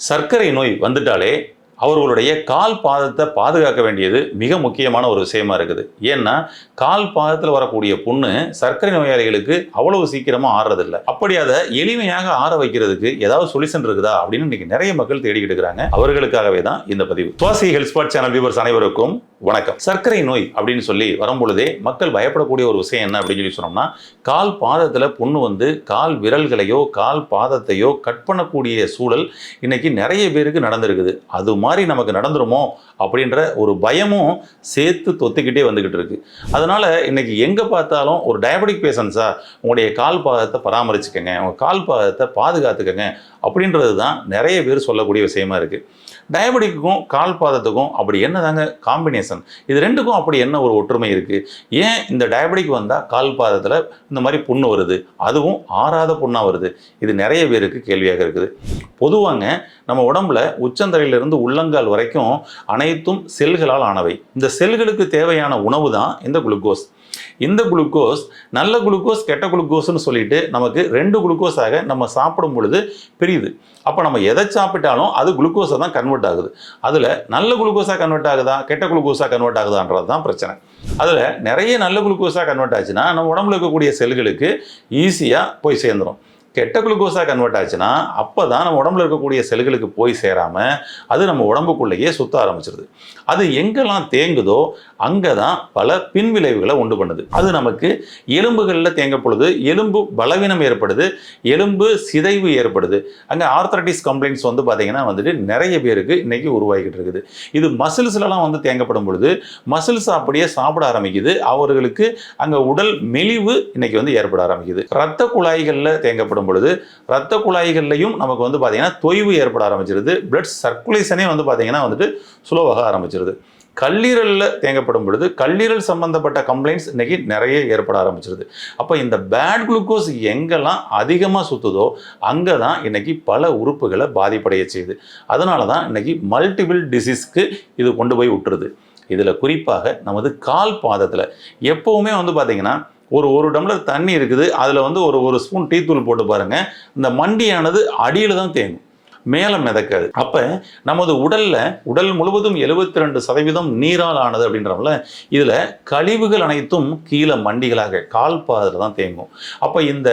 சர்க்கரை நோய் வந்துட்டாலே அவர்களுடைய கால் பாதத்தை பாதுகாக்க வேண்டியது மிக முக்கியமான ஒரு விஷயமா இருக்குது. ஏன்னா கால் பாதத்தில் வரக்கூடிய புண்ணு சர்க்கரை நோயாளிகளுக்கு அவ்வளவு சீக்கிரமாக ஆறுறதில்ல அப்படி அதை எளிமையாக ஆற வைக்கிறதுக்கு ஏதாவது சொல்யூஷன் இருக்குதா அப்படின்னு இன்னைக்கு நிறைய மக்கள் தேடிக்கிட்டு இருக்கிறாங்க. அவர்களுக்காகவே தான் இந்த பதிவு. Swasi health spot channel viewers அனைவருக்கும் வணக்கம். சர்க்கரை நோய் அப்படின்னு சொல்லி வரும்பொழுதே மக்கள் பயப்படக்கூடிய ஒரு விஷயம் என்ன அப்படின்னு சொல்லி சொன்னோம்னா கால் பாதத்தில் புண்ணு வந்து கால் விரல்களையோ கால் பாதத்தையோ கட் பண்ணக்கூடிய சூழல் இன்னைக்கு நிறைய பேருக்கு நடந்திருக்குது. அது மாதிரி மாதிரி நமக்கு நடந்துருமோ அப்படின்ற ஒரு பயமும் சேர்த்து தொத்திக்கிட்டே வந்துக்கிட்டு இருக்கு. அதனால இன்னைக்கு எங்கே பார்த்தாலும் ஒரு டயபெட்டிக் பேஷண்ட்ஸா உங்களுடைய கால் பாதத்தை பராமரிச்சுக்கோங்க உங்கள் கால் பாதத்தை பாதுகாத்துக்கங்க அப்படின்றது தான் நிறைய பேர் சொல்லக்கூடிய விஷயமா இருக்குது டயபெட்டிக்கும் கால் பாதத்துக்கும் அப்படி என்னதாங்க காம்பினேஷன் இது ரெண்டுக்கும் அப்படி என்ன ஒரு ஒற்றுமை இருக்குது ஏன் இந்த டயபெட்டிக் வந்தால் கால் பாதத்தில் இந்த மாதிரி புண்ணு வருது? அதுவும் ஆறாத புண்ணாக வருது. இது நிறைய பேருக்கு கேள்வியாக இருக்குது. பொதுவாங்க நம்ம உடம்புல உச்சந்தலையிலிருந்து உள்ளங்கால் வரைக்கும் அனைத்தும் செல்களால் ஆனவை. இந்த செல்களுக்கு தேவையான உணவு தான் இந்த குளுக்கோஸ். இந்த குளுக்கோஸ் நல்ல குளுக்கோஸ் கெட்ட குளுக்கோஸ்னு சொல்லிட்டு நமக்கு ரெண்டு குளுக்கோஸாக நம்ம சாப்பிடும் பொழுது பிரியுது. அப்போ நம்ம எதை சாப்பிட்டாலும் அது குளுக்கோஸை தான் கன்வெர்ட் ஆகுது. அதில் நல்ல குளுக்கோஸாக கன்வெர்ட் ஆகுதா? கெட்ட குளுக்கோஸாக கன்வெர்ட் ஆகுதான்றது தான் பிரச்சனை. அதில் நிறைய நல்ல குளுக்கோஸாக கன்வெர்ட் ஆச்சுன்னா நம்ம உடம்புல இருக்கக்கூடிய செல்களுக்கு ஈஸியாக போய் சேர்ந்துடும் கெட்ட குளுக்கோஸாக கன்வெர்ட் ஆச்சுன்னா அப்போ தான் நம்ம உடம்புல இருக்கக்கூடிய செல்களுக்கு போய் சேராமல் அது நம்ம உடம்புக்குள்ளேயே சுத்த ஆரம்பிச்சிருது. அது எங்கெல்லாம் தேங்குதோ அங்கே தான் பல பின்விளைவுகளை உண்டு பண்ணுது. அது நமக்கு எலும்புகளில் தேங்க பொழுது எலும்பு பலவீனம் ஏற்படுது எலும்பு சிதைவு ஏற்படுது. அங்கே ஆர்த்தரைட்டிஸ் கம்ப்ளைண்ட்ஸ் வந்து பார்த்திங்கன்னா வந்துட்டு நிறைய பேருக்கு இன்றைக்கி உருவாகிக்கிட்டு இருக்குது. இது மசில்ஸ்லலாம் வந்து தேங்கப்படும் பொழுது மசில்ஸ் அப்படியே சாப்பிட ஆரம்பிக்குது. அவர்களுக்கு அங்கே உடல் மெலிவு இன்றைக்கி வந்து ஏற்பட ஆரம்பிக்குது. ரத்த குழாய்களில் தேங்கப்படும் பொழுது ரத்த குழாய்கள்லையும் நமக்கு வந்து பார்த்திங்கன்னா தொய்வு ஏற்பட ஆரம்பிச்சிருது. பிளட் சர்க்குலேஷனே வந்து பார்த்தீங்கன்னா வந்துட்டு ஸ்லோவாக ஆரம்பிச்சிருது. கல்லீரலில் தேங்கப்படும் பொழுது கல்லீரல் சம்பந்தப்பட்ட கம்ப்ளைண்ட்ஸ் இன்றைக்கி நிறைய ஏற்பட ஆரம்பிச்சிருது. அப்போ இந்த பேட் குளுக்கோஸ் எங்கெல்லாம் அதிகமாக சுற்றுதோ அங்கே தான் இன்னைக்கு பல உறுப்புகளை பாதிப்படைய செய்யுது. அதனால தான் இன்னைக்கு மல்டிபிள் டிசீஸ்க்கு இது கொண்டு போய் விட்டுருது. இதில் குறிப்பாக நமது கால் பாதத்தில் எப்போவுமே வந்து பார்த்திங்கன்னா ஒரு ஒரு டம்ளர் தண்ணி இருக்குது. அதில் வந்து ஒரு ஒரு ஸ்பூன் டீ தூள் போட்டு பாருங்கள் இந்த மண்டியானது அடியில் தான் தேங்கும். மேலே மிதக்காது. அப்போ நமது உடலில் உடல் முழுவதும் எழுபத்தி ரெண்டு சதவீதம் நீரால் ஆனது அப்படின்றவங்கள இதில் கழிவுகள் அனைத்தும் கீழே மண்டிகளாக கால் பாதத்தில் தான் தேங்கும். அப்போ இந்த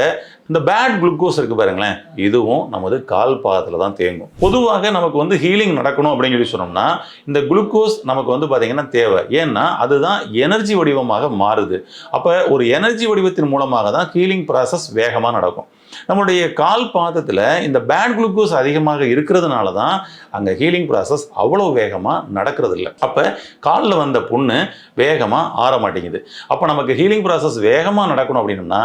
இந்த பேட் குளுக்கோஸ் இருக்குது பாருங்களேன் இதுவும் நமது கால் பாதத்தில் தான் தேங்கும். பொதுவாக நமக்கு வந்து ஹீலிங் நடக்கணும் அப்படின்னு சொல்லி சொன்னோம்னா இந்த குளுக்கோஸ் நமக்கு வந்து பார்த்திங்கன்னா தேவை. ஏன்னா அதுதான் எனர்ஜி வடிவமாக மாறுது. அப்போ ஒரு எனர்ஜி வடிவத்தின் மூலமாக தான் ஹீலிங் ப்ராசஸ் வேகமாக நடக்கும். நம்மளுடைய கால் பாதத்தில் இந்த பேட் குளுக்கோஸ் அதிகமாக இருக்கிறதுனால தான் அங்கே ஹீலிங் ப்ராசஸ் அவ்வளோ வேகமாக நடக்கிறது இல்லை அப்போ காலில் வந்த புண்ணு வேகமாக ஆற மாட்டேங்குது. அப்போ நமக்கு ஹீலிங் ப்ராசஸ் வேகமாக நடக்கணும் அப்படின்னா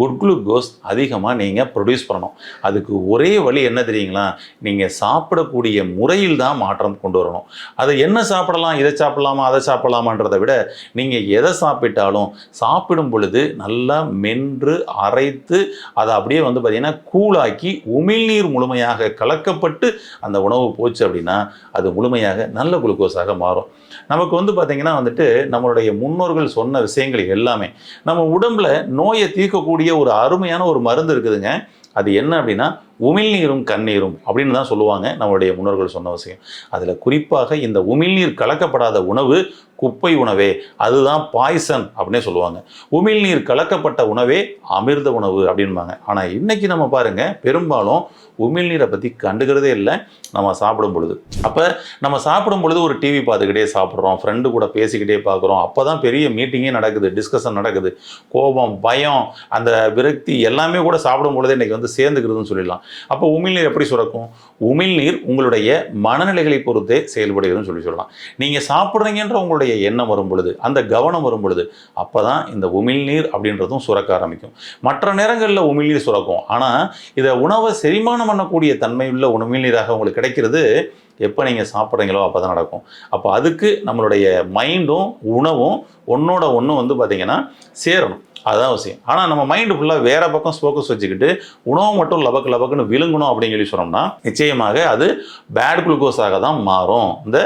குட் குளுக்கோஸ் அதிகமாக நீங்கள் ப்ரொடியூஸ் பண்ணணும். அதுக்கு ஒரே வழி என்ன தெரியுங்களா? நீங்கள் சாப்பிடக்கூடிய முறையில் தான் மாற்றம் கொண்டு வரணும். அதை என்ன சாப்பிடலாம் இதை சாப்பிடலாமா அதை சாப்பிடலாமான்றதை விட நீங்கள் எதை சாப்பிட்டாலும் சாப்பிடும் பொழுது நல்லா மென்று அரைத்து அதை அப்படியே வந்து பார்த்தீங்கன்னா கூழாக்கி உமிழ்நீர் முழுமையாக கலக்கப்பட்டு அந்த உணவு போச்சு அப்படின்னா அது முழுமையாக நல்ல குளுக்கோஸாக மாறும். நமக்கு வந்து பார்த்திங்கன்னா வந்துட்டு நம்மளுடைய முன்னோர்கள் சொன்ன விஷயங்கள் எல்லாமே நம்ம உடம்புல நோயை தீர்க்கக்கூடிய ஒரு அருமையான ஒரு மருந்து இருக்குதுங்க. அது என்ன அப்படின்னா உமிழ்நீரும் கண்ணீரும் அப்படின்னு தான் சொல்லுவாங்க நம்மளுடைய முன்னோர்கள் சொன்ன விஷயம். அதில் குறிப்பாக இந்த உமிழ்நீர் கலக்கப்படாத உணவு குப்பை உணவே அதுதான் பாய்சன் அப்படின்னே சொல்லுவாங்க. உமிழ்நீர் கலக்கப்பட்ட உணவே அமிர்த உணவு அப்படின்பாங்க. ஆனால் இன்றைக்கி நம்ம பாருங்க பெரும்பாலும் உமிழ்நீரை பற்றி கண்டுக்கிறதே இல்லை நம்ம சாப்பிடும் பொழுது. அப்போ நம்ம சாப்பிடும் பொழுது ஒரு டிவி பார்த்துக்கிட்டே சாப்பிட்றோம் ஃப்ரெண்டு கூட பேசிக்கிட்டே பார்க்குறோம் அப்போ தான் பெரிய மீட்டிங்கே நடக்குது டிஸ்கஷன் நடக்குது. கோபம் பயம் அந்த விரக்தி எல்லாமே கூட சாப்பிடும் பொழுது இன்றைக்கி வந்து சேர்ந்துக்கிறதுன்னு சொல்லிடலாம். அப்போ உமிழ்நீர் எப்படி சுரக்கும்? உமிழ்நீர் உங்களுடைய மனநிலைகளை பொறுத்தே செயல்படுகிறதுன்னு சொல்லி சொல்லலாம். நீங்கள் சாப்பிட்றீங்கன்ற உங்களுடைய எண்ணம் வரும் பொழுது அந்த கவனம் வரும் பொழுது அப்போ தான் இந்த உமிழ்நீர் அப்படின்றதும் சுரக்க ஆரம்பிக்கும். மற்ற நேரங்களில் உமிழ்நீர் சுரக்கும். ஆனால் இதை உணவை செரிமானம் பண்ணக்கூடிய தன்மையுள்ள உமிழ்நீராக உங்களுக்கு கிடைக்கிறது எப்போ நீங்கள் சாப்பிட்றீங்களோ அப்போ தான் நடக்கும். அப்போ அதுக்கு நம்மளுடைய மைண்டும் உணவும் ஒன்றோட ஒன்று வந்து பார்த்திங்கன்னா சேரணும். அதுதான் விஷயம். ஆனால் நம்ம மைண்டு ஃபுல்லாக வேற பக்கம் ஃபோக்கஸ் வச்சுக்கிட்டு உணவு மட்டும் லபக்கு லபக்குன்னு விழுங்கணும் அப்படின்னு சொல்லி சொன்னோம்னா நிச்சயமாக அது பேட் குளுக்கோஸாக தான் மாறும். இந்த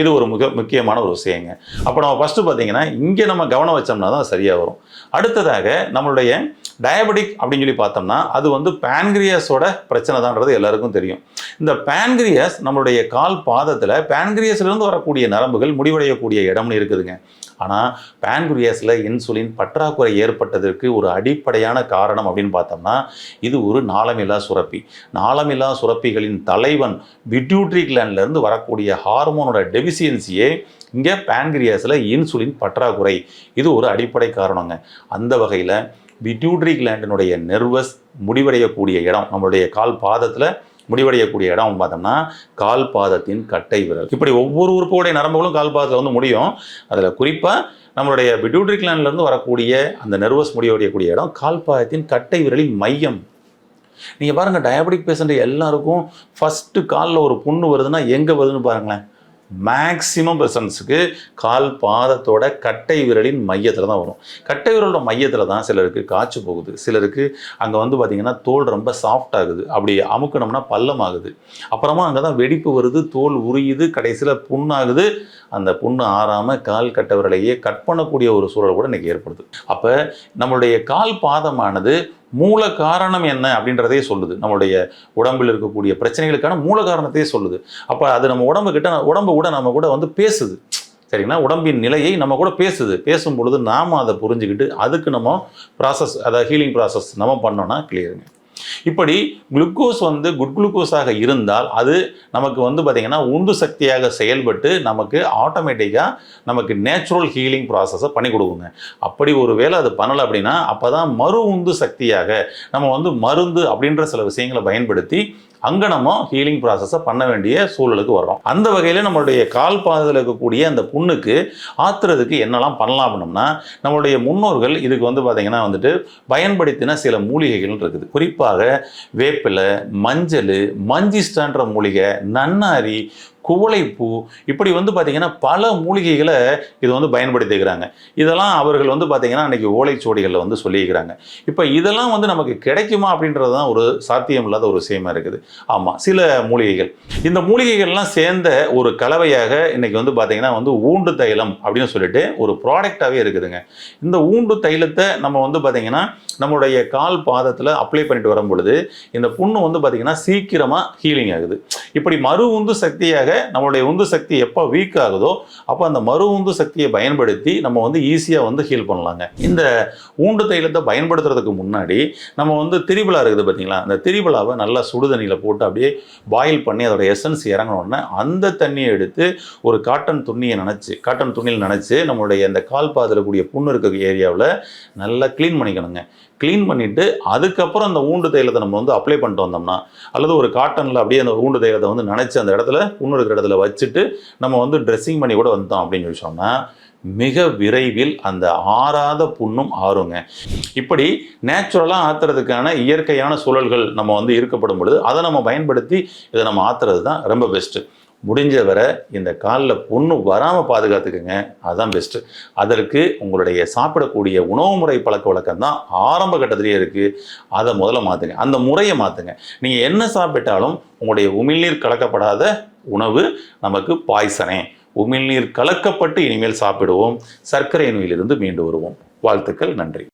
இது ஒரு மிக முக்கியமான ஒரு விஷயங்க. அப்போ நம்ம ஃபஸ்ட்டு பார்த்தீங்கன்னா இங்கே நம்ம கவனம் வச்சோம்னா தான் சரியாக வரும். அடுத்ததாக நம்மளுடைய டயபெட்டிக் அப்படின்னு சொல்லி பார்த்தோம்னா அது வந்து பேன்கிரியஸோட பிரச்சனை தான்றது எல்லாருக்கும் தெரியும். இந்த பேன்கிரியஸ் நம்மளுடைய கால் பாதத்தில் பேன்கிரியஸ்லேருந்து வரக்கூடிய நரம்புகள் முடிவடையக்கூடிய இடம்னு இருக்குதுங்க. ஆனால் பேன்கிரியஸில் இன்சுலின் பற்றாக்குறை ஏற்பட்டதற்கு ஒரு அடிப்படையான காரணம் அப்படின்னு பார்த்தோம்னா இது ஒரு நாளமில்லா சுரப்பி. நாளமில்லா சுரப்பிகளின் தலைவன் பிட்யூட்ரி இருந்து வரக்கூடிய ஹார்மோனோட டெபிசியன்சியே இங்கே பேன்கிரியாஸில் இன்சுலின் பற்றாக்குறை. இது ஒரு அடிப்படை காரணங்க. அந்த வகையில் பிட்யூட்ரி கிளாண்டினுடைய நெர்வஸ் முடிவடையக்கூடிய இடம் நம்மளுடைய கால் பாதத்தில் முடிவடையக்கூடிய இடம் பார்த்தோம்னா கால் பாதத்தின் கட்டை விரல். இப்படி ஒவ்வொரு உறுப்போடைய நரம்புகளும் கால் பாதத்தில் வந்து முடியும். அதில் குறிப்பாக நம்மளுடைய பிட்யூட்ரி கிளாண்ட்லேருந்து வரக்கூடிய அந்த நெர்வஸ் முடிவடையக்கூடிய இடம் கால் பாதத்தின் கட்டை விரலின் மையம். நீங்கள் பாருங்கள் டயபெட்டிக் பேஷண்ட் எல்லாருக்கும் ஃபஸ்ட்டு காலில் ஒரு புண்ணு வருதுன்னா எங்கே வருதுன்னு பாருங்களேன். மேக்சிமம் பெர்சன்ஸுக்கு கால் பாதத்தோட கட்டை விரலின் மையத்தில் தான் வரும். கட்டை விரலோட மையத்தில் தான் சிலருக்கு காய்ச்சி போகுது. சிலருக்கு அங்கே வந்து பார்த்திங்கன்னா தோல் ரொம்ப சாஃப்ட் ஆகுது. அப்படி அமுக்கணும்னா பள்ளம் ஆகுது அப்புறமா அங்கே தான் வெடிப்பு வருது தோல் உரியுது கடைசியில் புண்ணாகுது. அந்த புண்ணு ஆறாமல் கால் கட்டை விரலையே கட் பண்ணக்கூடிய ஒரு சூழல் கூட இன்றைக்கி ஏற்படுது. அப்போ நம்மளுடைய கால் பாதமானது மூல காரணம் என்ன அப்படின்றதே சொல்லுது. நம்மளுடைய உடம்பில் இருக்கக்கூடிய பிரச்சனைகளுக்கான மூல காரணத்தையே சொல்லுது. அப்போ அது நம்ம உடம்பு கிட்ட உடம்பு கூட நம்ம கூட வந்து பேசுது. சரிங்களா? உடம்பின் நிலையை நம்ம கூட பேசுது. பேசும் பொழுது நாம் அதை புரிஞ்சுக்கிட்டு அதுக்கு நம்ம ப்ராசஸ் அதாவது ஹீலிங் ப்ராசஸ் நம்ம பண்ணோன்னா கிளியருங்க இப்படி குளுக்கோஸ் வந்து குட் குளுக்கோஸாக இருந்தால் அது நமக்கு வந்து பார்த்திங்கன்னா உந்து சக்தியாக செயல்பட்டு நமக்கு ஆட்டோமேட்டிக்காக நமக்கு நேச்சுரல் ஹீலிங் ப்ராசஸை பண்ணி கொடுக்குங்க. அப்படி ஒரு வேளை அது பண்ணலை அப்படின்னா அப்போ தான் மறு உந்து சக்தியாக நம்ம வந்து மருந்து அப்படின்ற சில விஷயங்களை பயன்படுத்தி அங்கே நம்ம ஹீலிங் ப்ராசஸை பண்ண வேண்டிய சூழலுக்கு வர்றோம். அந்த வகையில் நம்மளுடைய கால் பாதத்தில் இருக்கக்கூடிய அந்த புண்ணுக்கு ஆத்துறதுக்கு என்னெல்லாம் பண்ணலாம் அப்படின்னம்னா நம்மளுடைய முன்னோர்கள் இதுக்கு வந்து பார்த்திங்கன்னா வந்துட்டு பயன்படுத்தின சில மூலிகைகள் இருக்குது. குறிப்பாக வேப்பிலை மஞ்சள் மஞ்சிஸ்டான்ற மூலிகை நன்னாரி குவளைப்பூ. இப்படி வந்து பார்த்திங்கன்னா பல மூலிகைகளை இது வந்து பயன்படுத்திக்கிறாங்க. இதெல்லாம் அவர்கள் வந்து பார்த்திங்கன்னா அன்றைக்கி ஓலைச்சுவடிகளில் வந்து சொல்லியிருக்கிறாங்க. இப்போ இதெல்லாம் வந்து நமக்கு கிடைக்குமா அப்படின்றது தான் ஒரு சாத்தியம் இல்லாத ஒரு விஷயமா இருக்குது. ஆமாம் சில மூலிகைகள். இந்த மூலிகைகள்லாம் சேர்ந்த ஒரு கலவையாக இன்றைக்கி வந்து பார்த்திங்கன்னா வந்து ஊண்டு தைலம் அப்படின்னு சொல்லிட்டு ஒரு ப்ராடக்டாகவே இருக்குதுங்க. இந்த ஊண்டு தைலத்தை நம்ம வந்து பார்த்திங்கன்னா நம்மளுடைய கால் பாதத்தில் அப்ளை பண்ணிட்டு வரும் பொழுது இந்த புண்ணு வந்து பார்த்திங்கன்னா சீக்கிரமாக ஹீலிங் ஆகுது. இப்படி மறு உந்து சக்தியாக நம்மளுடைய உந்து சக்தி எப்போ வீக் ஆகுதோ அப்போ அந்த மறு உந்து சக்தியை பயன்படுத்தி நம்ம வந்து ஈஸியாக வந்து ஹீல் பண்ணலாங்க. இந்த ஊண்டு தைலத்தை பயன்படுத்துறதுக்கு முன்னாடி நம்ம வந்து திரிபலா இருக்குது பார்த்தீங்களா அந்த திரிபலாவை நல்லா சுடு தண்ணியில் போட்டு அப்படியே பாயில் பண்ணி அதோட எசன்ஸ் இறங்கினோடனே அந்த தண்ணியை எடுத்து ஒரு காட்டன் துணியை நினச்சி காட்டன் துணியில் நினச்சி நம்மளுடைய அந்த கால் பாதில் கூடிய புண்ணு இருக்க ஏரியாவில் நல்லா க்ளீன் பண்ணிக்கணுங்க. க்ளீன் பண்ணிவிட்டு அதுக்கப்புறம் அந்த ஊண்டு தைலத்தை நம்ம வந்து அப்ளை பண்ணிட்டு வந்தோம்னா அல்லது ஒரு காட்டனில் அப்படியே அந்த ஊண்டு தைலத்தை வந்து நினச்சி அந்த இடத்துல புண்ணு இருக்கிற இடத்துல வச்சுட்டு நம்ம வந்து ட்ரெஸ்ஸிங் பண்ணி கூட வந்தோம் அப்படின்னு சொல்லி சொன்னால் மிக விரைவில் அந்த ஆறாத புண்ணும் ஆறுங்க. இப்படி நேச்சுரலாக ஆத்துறதுக்கான இயற்கையான சூழல்கள் நம்ம வந்து இருக்கப்படும் பொழுது அதை நம்ம பயன்படுத்தி இதை நம்ம ஆத்துறது தான் ரொம்ப பெஸ்ட்டு முடிஞ்ச வரை இந்த காலில் புண்ணு வராமல் பாதுகாத்துக்குங்க. அதுதான் பெஸ்ட்டு அதற்கு உங்களுடைய சாப்பிடக்கூடிய உணவு முறை பழக்க வழக்கம் தான் ஆரம்ப கட்டத்திலேயே இருக்குது அதை முதல்ல மாற்றுங்க அந்த முறையை மாற்றுங்க நீங்கள் என்ன சாப்பிட்டாலும் உங்களுடைய உமிழ்நீர் கலக்கப்படாத உணவு நமக்கு பாய்சனே உமிழ்நீர் கலக்கப்பட்டு இனிமேல் சாப்பிடுவோம். சர்க்கரை நோயிலிருந்து மீண்டு வருவோம். வாழ்த்துக்கள். நன்றி.